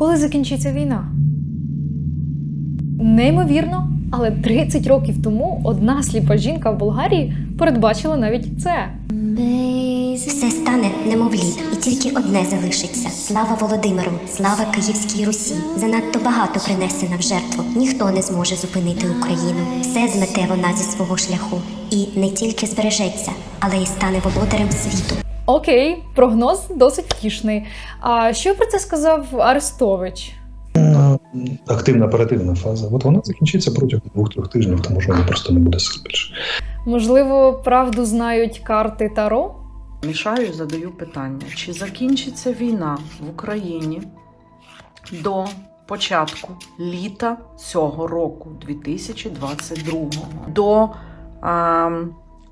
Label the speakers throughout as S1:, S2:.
S1: Коли закінчиться війна? Неймовірно, але 30 років тому одна сліпа жінка в Болгарії передбачила навіть це.
S2: Все стане немовлі, і тільки одне залишиться. Слава Володимиру, слава Київській Русі. Занадто багато принесено в жертву. Ніхто не зможе зупинити Україну. Все змете вона зі свого шляху. І не тільки збережеться, але й стане володарем світу.
S1: Окей, прогноз досить втішний. А що про це сказав Арестович?
S3: Е, Активна оперативна фаза. От вона закінчиться протягом двох-трьох тижнів, тому що вона просто не буде сил більше.
S1: Можливо, правду знають карти Таро?
S4: Мішаю задаю питання: чи закінчиться війна в Україні до початку літа цього року, 2022 До а,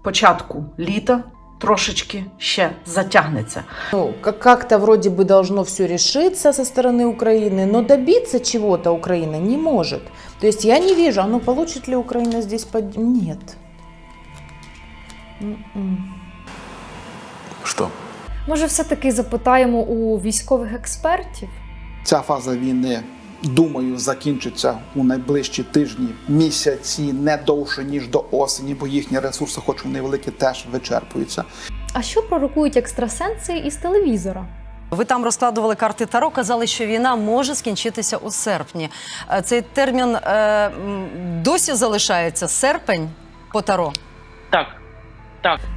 S4: початку літа трошечки ще затягнеться.
S5: Ну, как- как-то вроде бы должно все решиться со стороны Украины, но добиться чего-то Украина не может. То есть я не вижу, а ну получит ли Украина здесь под... Нет. М-м.
S6: Что?
S1: Може, все-таки запитаємо у військових експертів?
S7: Ця фаза війни, думаю, закінчиться у найближчі тижні, місяці, не довше ніж до осені, бо їхні ресурси, хоч вони великі, теж вичерпуються.
S1: А що пророкують екстрасенси із телевізора?
S8: Ви там розкладували карти Таро, казали, що війна може скінчитися у серпні. Е, Цей термін е, м, досі залишається серпень по Таро.
S9: Так,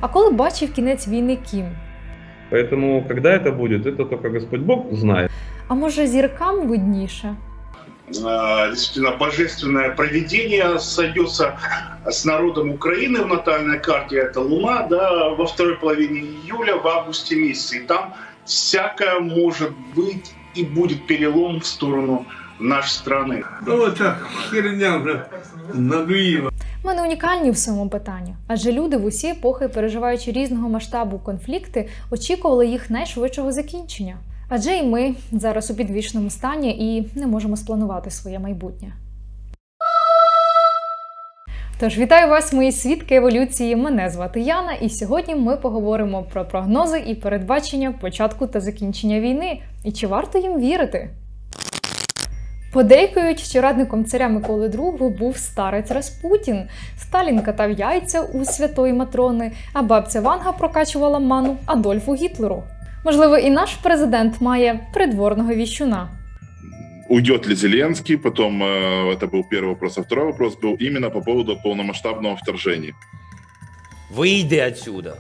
S1: А коли бачив кінець війни Кім?
S10: Поэтому, когда это будет, это только Господь Бог знает.
S1: А може зіркам видніше?
S11: э, действительно божественное проведение сойдется с народом Украины в натальной карте. Это Луна, да, во второй половине июля, в августе месяце. И там всякое может быть и будет перелом в сторону нашей страны.
S1: Ми не унікальні в цьому питанні, адже люди в усі епохи, переживаючи різного масштабу конфлікти, очікували їх найшвидшого закінчення. Адже і ми зараз у підвішеному стані і не можемо спланувати своє майбутнє. Тож вітаю вас, мої свідки еволюції. Мене звати Яна, і сьогодні ми поговоримо про прогнози і передбачення початку та закінчення війни. І чи варто їм вірити? Подейкують, що радником царя Миколи II був старець Распутін. Сталін катав яйця у святої Матрони, а бабця Ванга прокачувала ману Адольфу Гітлеру. Можливо, і наш президент має придворного віщуна.
S12: Уйдет ли Зеленский? Потом э, это был первый вопрос. А второй вопрос был именно по поводу полномасштабного вторжения.
S9: вийди отсюда,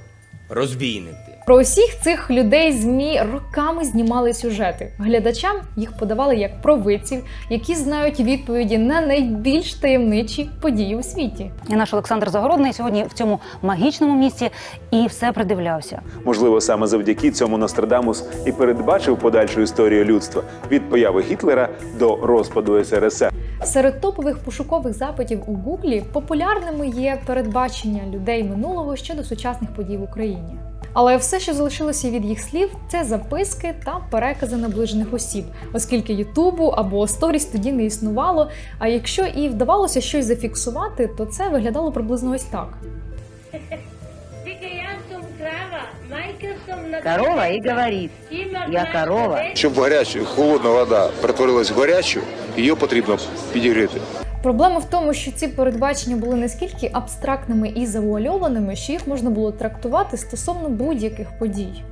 S9: розбійник ти.
S1: Про усіх цих людей ЗМІ роками знімали сюжети. Глядачам їх подавали як провидців, які знають відповіді на найбільш таємничі події у світі.
S8: І наш Олександр Загородний сьогодні в цьому магічному місці і все придивлявся.
S6: Можливо, саме завдяки цьому Нострадамус і передбачив подальшу історію людства від появи Гітлера до розпаду СРСР.
S1: Серед топових пошукових запитів у Гуглі популярними є передбачення людей минулого щодо сучасних подій в Україні. Але все, що залишилося від їх слів, це записки та перекази наближених осіб, оскільки Ютубу або сторіс тоді не існувало. А якщо і вдавалося щось зафіксувати, то це виглядало приблизно ось так.
S8: Корова і говорить: я корова.
S13: Щоб гаряча, холодна вода перетворилась в гарячу, її потрібно підігріти.
S1: Проблема в тому, що ці передбачення були наскільки абстрактними і завуальованими, що їх можна було трактувати стосовно будь-яких подій.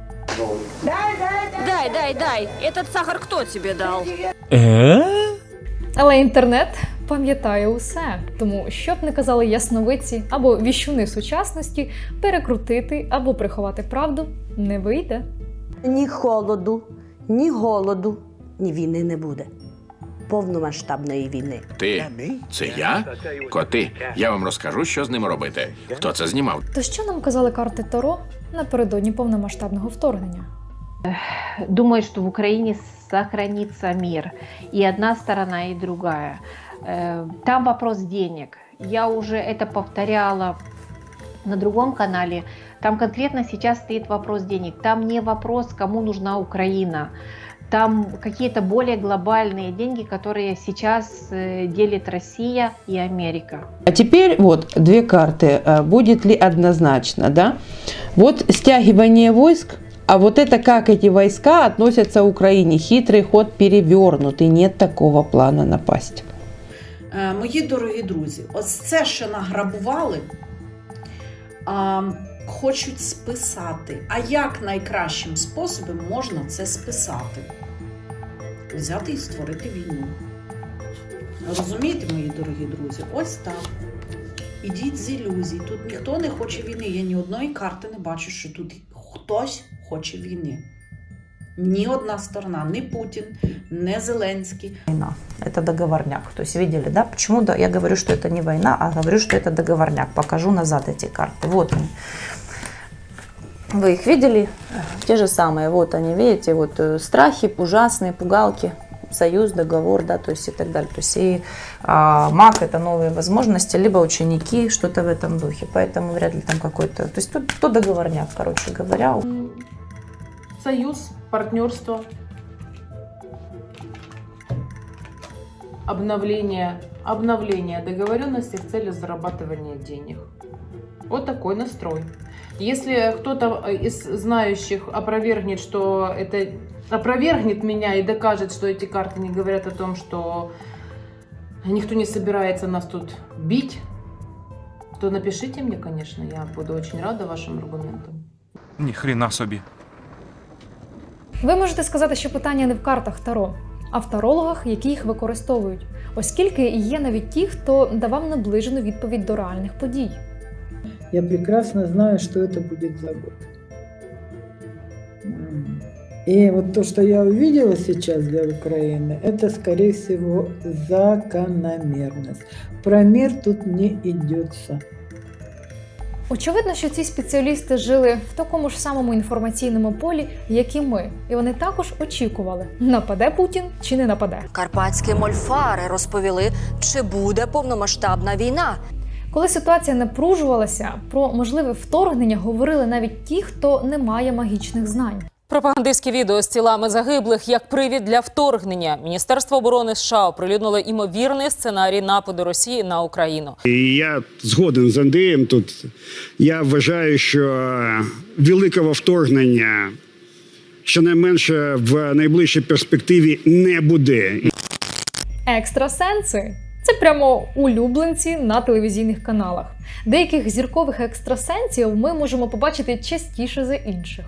S8: Дай, дай, дай. Этот сахар хто тобі дав?
S1: Але інтернет пам'ятає усе, тому що б не казали ясновидці або віщуни сучасності, перекрутити або приховати правду не вийде.
S14: Ні холоду, ні голоду, ні війни не буде. Повномасштабної війни.
S9: Ти? Це я? Коти, я вам розкажу, що з ними робити. Хто це знімав?
S1: То що нам казали карти Таро напередодні повномасштабного вторгнення?
S15: думаю, что в Украине сохранится мир. И одна сторона, и другая. Э, Там вопрос денег. Я уже это повторяла на другом канале. Там конкретно сейчас стоит вопрос денег. Там не вопрос, кому нужна Украина. Там какие-то более глобальные деньги, которые сейчас э, делит Россия и Америка.
S5: А теперь вот две карты. А Будет ли однозначно, да? Вот стягивание войск
S16: А вот это как эти войска относятся к Украине. Хитрый ход перевернутый. Нет такого плана напасть.
S4: Е, Мої дорогі друзі, ось це, що награбували, а, хочуть списати. А як найкращим способом можна це списати? Взяти і створити війну. Розумієте, мої дорогі друзі? Ось так. Ідіть з ілюзій. Тут ніхто не хоче війни. Я ні одної карти не бачу, що тут хтось хоче війни. Ні одна сторона, ні Путін, ні Зеленський.
S17: война. Это договорняк. То есть видели, да? Почему да? я говорю, что это не война, а говорю, что это договорняк. Покажу назад эти карты. Вот они. Вы их видели? Те же самые. Вот они, видите, вот э, страхи, ужасные, пугалки, союз, договор, да, то есть и так далее. То есть и а, маг это новые возможности, либо ученики, что-то в этом духе. Поэтому вряд ли там какой-то. То есть тут, тут договорняк, короче говоря.
S5: Союз, партнерство, обновление, обновление договоренности в целью зарабатывания денег. Вот такой настрой. Если кто-то из знающих опровергнет, что это опровергнет меня и докажет, что эти карты не говорят о том, что никто не собирается нас тут бить, то напишите мне, конечно, я буду очень рада вашим аргументам.
S18: Ні хрена собі.
S1: Ви можете сказати, що питання не в картах Таро, а в тарологах, які їх використовують, оскільки є навіть ті, хто давав наближену відповідь до реальних подій.
S19: Я прекрасно знаю, что это будет за год. М. И вот то, что я увидела сейчас для Украины, это, скорее всего, закономерность. Про мир тут не идется.
S1: Очевидно, що ці спеціалісти жили в такому ж самому інформаційному полі, як і ми, і вони також очікували, нападе Путін чи не нападе.
S20: Карпатські мольфари розповіли, чи буде повномасштабна війна.
S1: Коли ситуація напружувалася, про можливе вторгнення говорили навіть ті, хто не має магічних знань.
S21: Пропагандистське відео з тілами загиблих як привід для вторгнення. Міністерство оборони США оприлюднило імовірний сценарій нападу Росії на Україну.
S22: І я згоден з Андрієм тут. Я вважаю, що великого вторгнення щонайменше в найближчій перспективі не буде.
S1: Екстрасенси це прямо улюбленці на телевізійних каналах. Деяких зіркових екстрасенсів ми можемо побачити частіше за інших.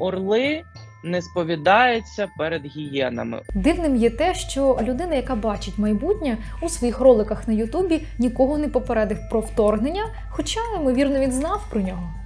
S23: Орли не сповідаються перед гієнами.
S1: Дивним є те, що людина, яка бачить майбутнє у своїх роликах на Ютубі, нікого не попередив про вторгнення, хоча ймовірно він знав про нього.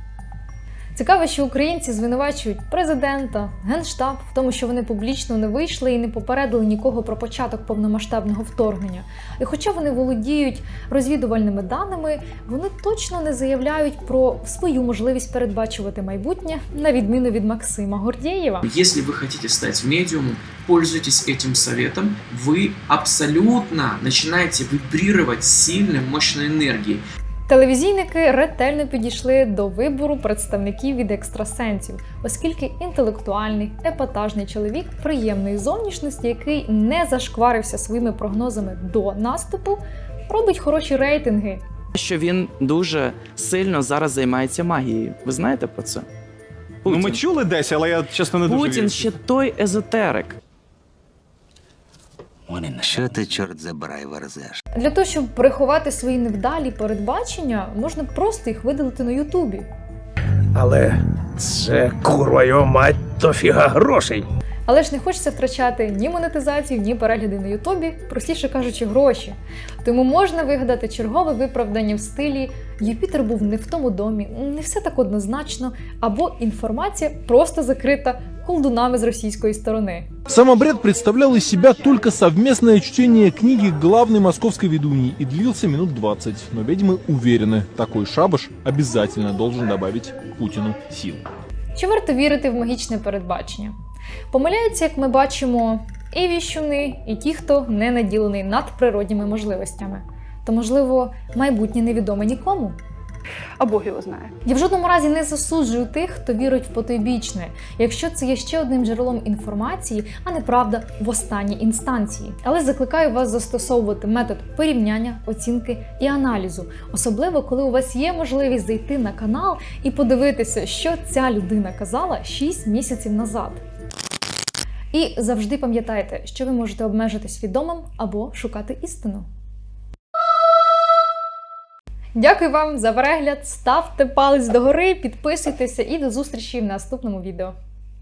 S1: Цікаво, що українці звинувачують президента, генштаб в тому, що вони публічно не вийшли і не попередили нікого про початок повномасштабного вторгнення. І хоча вони володіють розвідувальними даними, вони точно не заявляють про свою можливість передбачувати майбутнє, на відміну від Максима Гордєєва.
S24: Если вы хотите стать медиумом, пользуйтесь этим советом. Вы абсолютно начинаете вибрировать сильной, мощной энергией.
S1: Телевізійники ретельно підійшли до вибору представників від екстрасенсів, оскільки інтелектуальний, епатажний чоловік приємної зовнішності, який не зашкварився своїми прогнозами до наступу, робить хороші рейтинги.
S23: Що він дуже сильно зараз займається магією. Ви знаєте про це?
S18: Ну ми чули десь, але я чесно не дуже
S23: Путін
S18: вірю.
S23: ще той езотерик.
S25: Що ти, чорт забирай, верзеш?
S1: Для того, щоб приховати свої невдалі передбачення, можна просто їх видалити на Ютубі.
S26: Але це курва його мать дофіга грошей.
S1: Але ж не хочеться втрачати ні монетизацію, ні перегляди на Ютубі, простіше кажучи, гроші. Тому можна вигадати чергове виправдання в стилі Юпітер був не в тому домі, не все так однозначно, або інформація просто закрита колдунами з російської сторони.
S27: Сам обряд представлял из себя только совместное чтение книги главной московской ведуньи и длился минут 20. Но ведьмы уверены, такой шабаш обязательно должен добавить Путину сил.
S1: Чи варто вірити в магічне передбачення? Помиляються, як ми бачимо, і віщуни, і ті, хто не наділений надприродніми можливостями. То, можливо, майбутнє невідоме нікому.
S28: А Бог його знає.
S1: Я в жодному разі не засуджую тих, хто вірить в потойбічне, якщо це є ще одним джерелом інформації, а не правда в останній інстанції. Але закликаю вас застосовувати метод порівняння, оцінки і аналізу, особливо коли у вас є можливість зайти на канал і подивитися, що ця людина казала 6 місяців назад. І завжди пам'ятайте, що ви можете обмежитись відомим або шукати істину. Дякую вам за перегляд. Ставте палець догори, підписуйтеся і до зустрічі в наступному відео.